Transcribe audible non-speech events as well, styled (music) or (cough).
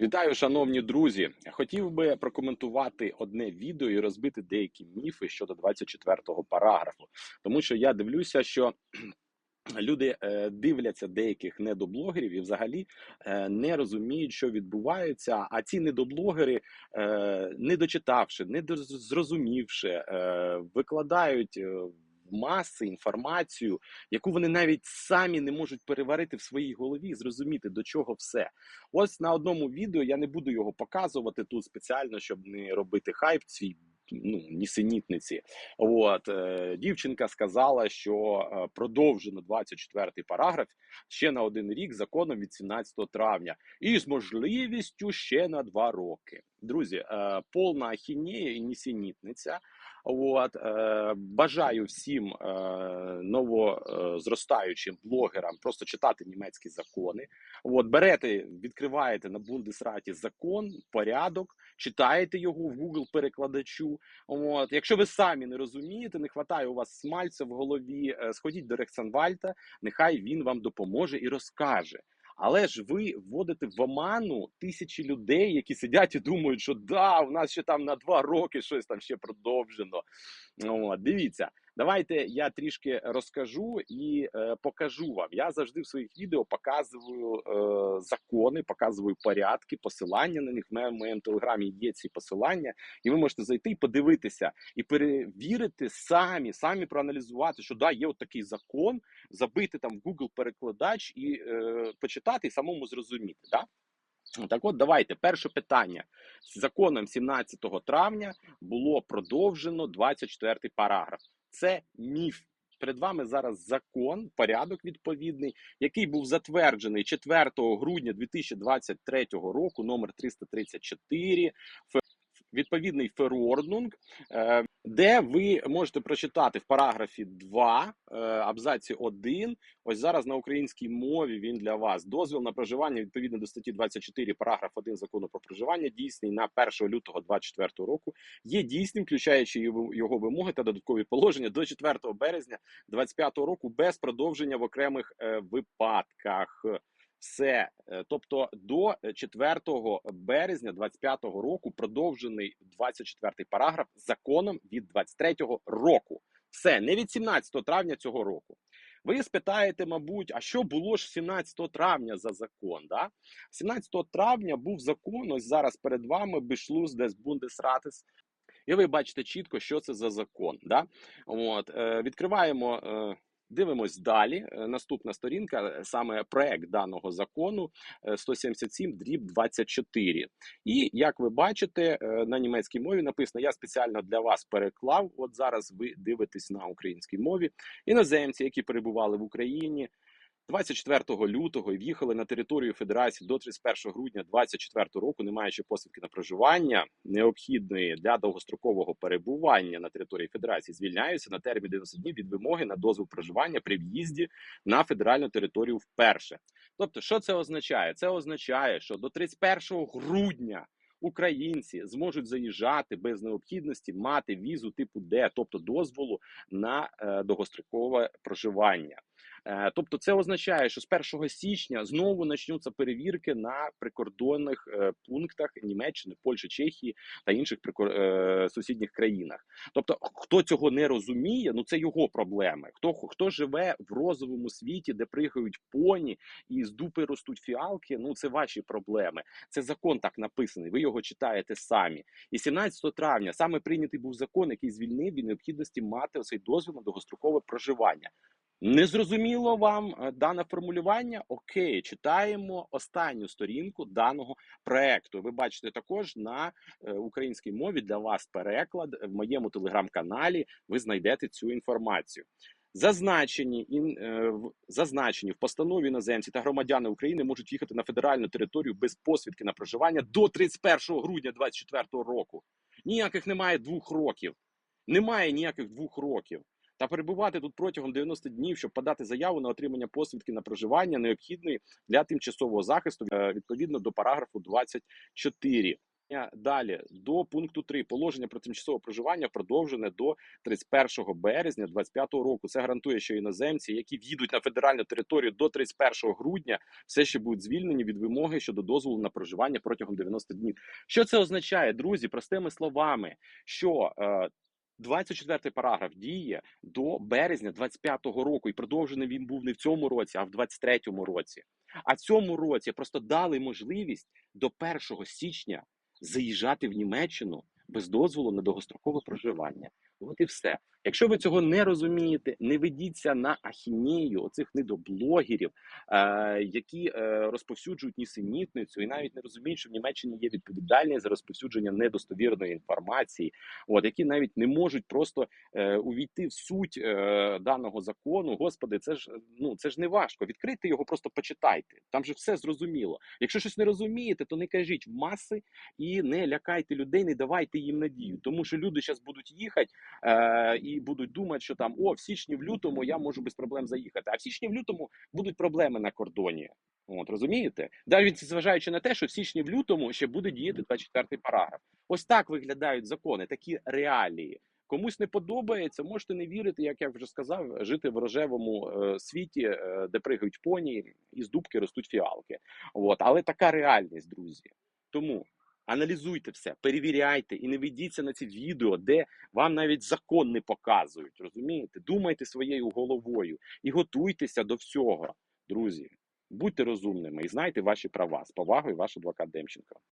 Вітаю, шановні друзі. Хотів би прокоментувати одне відео і розбити деякі міфи щодо 24-го параграфу, тому що я дивлюся, що (clears throat) люди е, дивляться деяких недоблогерів і взагалі е, не розуміють, що відбувається. А ці недоблогери, е, не дочитавши, не зрозумівши, викладають. Маси інформацію, яку вони навіть самі не можуть переварити в своїй голові і зрозуміти до чого все. Ось на одному відео я не буду його показувати тут спеціально, щоб не робити хайп цій ну, нісенітниці. От е, дівчинка сказала, що е, продовжено 24-й параграф ще на один рік законом від 17 травня, і з можливістю ще на два роки. Друзі, е, повна ахінея і нісенітниця. От е, бажаю всім е, новозростаючим блогерам просто читати німецькі закони. От берете, відкриваєте на Бундесраті закон, порядок, читаєте його в Google перекладачу. От якщо ви самі не розумієте, не хватає у вас смальця в голові, е, сходіть до Рексанвальта, нехай він вам допоможе і розкаже. Але ж ви вводите в оману тисячі людей, які сидять і думають, що да, у нас ще там на два роки щось там ще продовжено. Ну, дивіться, давайте я трішки розкажу і е, покажу вам. Я завжди в своїх відео показую е, закони, показую порядки, посилання на них. В моєму, телеграмі є ці посилання, і ви можете зайти і подивитися і перевірити самі, самі проаналізувати, що да, є от такий закон, забити там в Google перекладач і е, почитати і самому зрозуміти. Да? Так от давайте перше питання законом 17 травня було продовжено 24 параграф. Це міф. Перед вами зараз закон, порядок відповідний, який був затверджений 4 грудня 2023 року, номер 334, фе- відповідний ферорднунг, е, де ви можете прочитати в параграфі 2, е, абзаці 1, Ось зараз на українській мові він для вас. Дозвіл на проживання відповідно до статті 24, параграф 1 закону про проживання, дійсний на 1 лютого 2024 року, є дійсним, включаючи його вимоги та додаткові положення до 4 березня 2025 року без продовження в окремих е, випадках. Все, тобто до 4 березня 2025 року продовжений 24 параграф законом від 23 року. Все не від 17 травня цього року. Ви спитаєте, мабуть, а що було ж 17 травня за закон? Да? 17 травня був закон. Ось зараз перед вами Beschluss des Bundesrates. І ви бачите чітко, що це за закон. Да? От, е, відкриваємо, е, дивимось далі. Е, наступна сторінка, е, саме проект даного закону е, 177 дріб 24. І як ви бачите, е, на німецькій мові написано: я спеціально для вас переклав. От зараз ви дивитесь на українській мові. Іноземці, які перебували в Україні 24 лютого і в'їхали на територію Федерації до 31 грудня 2024 року, не маючи посвідки на проживання, необхідної для довгострокового перебування на території Федерації, звільняються на термін 90 днів від вимоги на дозвіл проживання при в'їзді на федеральну територію вперше. Тобто, що це означає? Це означає, що до 31 грудня. Українці зможуть заїжджати без необхідності мати візу типу Д, тобто дозволу на е, довгострокове проживання. Е, Тобто, це означає, що з 1 січня знову почнуться перевірки на прикордонних е, пунктах Німеччини, Польщі, Чехії та інших прикор... е, сусідніх країнах. Тобто, хто цього не розуміє, ну це його проблеми. Хто хто живе в розовому світі, де пригають поні і з дупи ростуть фіалки, ну це ваші проблеми. Це закон так написаний. Ви його читаєте самі. І 17 травня саме прийнятий був закон, який звільнив від необхідності мати цей дозвіл на довгострокове проживання. Не зрозуміло вам е, дане формулювання? Окей, читаємо останню сторінку даного проекту. Ви бачите також на е, українській мові для вас переклад в моєму телеграм-каналі. Ви знайдете цю інформацію. Зазначені е, зазначені в постанові іноземці та громадяни України можуть їхати на федеральну територію без посвідки на проживання до 31 грудня 2024 року. Ніяких немає двох років. Немає ніяких двох років та перебувати тут протягом 90 днів, щоб подати заяву на отримання посвідки на проживання, необхідної для тимчасового захисту е, відповідно до параграфу 24. Далі до пункту 3. положення про тимчасове проживання продовжене до 31 березня 2025 року. Це гарантує, що іноземці, які в'їдуть на федеральну територію до 31 грудня, все ще будуть звільнені від вимоги щодо дозволу на проживання протягом 90 днів. Що це означає, друзі? Простими словами, що е, 24 параграф діє до березня 25-го року, і продовжений він був не в цьому році, а в 23-му році. А цьому році просто дали можливість до 1 січня заїжджати в Німеччину без дозволу на довгострокове проживання. От і все. Якщо ви цього не розумієте, не ведіться на ахінею оцих недоблогерів, е, які е, розповсюджують нісенітницю і навіть не розуміють, що в Німеччині є відповідальність за розповсюдження недостовірної інформації, от які навіть не можуть просто е, увійти в суть е, даного закону. Господи, це ж ну це ж не важко. Відкрийте його, просто почитайте. Там же все зрозуміло. Якщо щось не розумієте, то не кажіть в маси і не лякайте людей, не давайте їм надію, тому що люди зараз будуть їхати е, і будуть думати, що там о, в січні, в лютому я можу без проблем заїхати. А в січні, в лютому будуть проблеми на кордоні. От розумієте? Навіть зважаючи на те, що в січні, в лютому ще буде діяти 24 параграф. Ось так виглядають закони, такі реалії. Комусь не подобається, можете не вірити, як я вже сказав, жити в рожевому е, світі, е, де пригають поні, і з дубки ростуть фіалки. От, але така реальність, друзі. Тому аналізуйте все, перевіряйте і не ведіться на ці відео, де вам навіть закон не показують. Розумієте? Думайте своєю головою і готуйтеся до всього, друзі. Будьте розумними і знайте ваші права з повагою, ваш адвокат Демченко.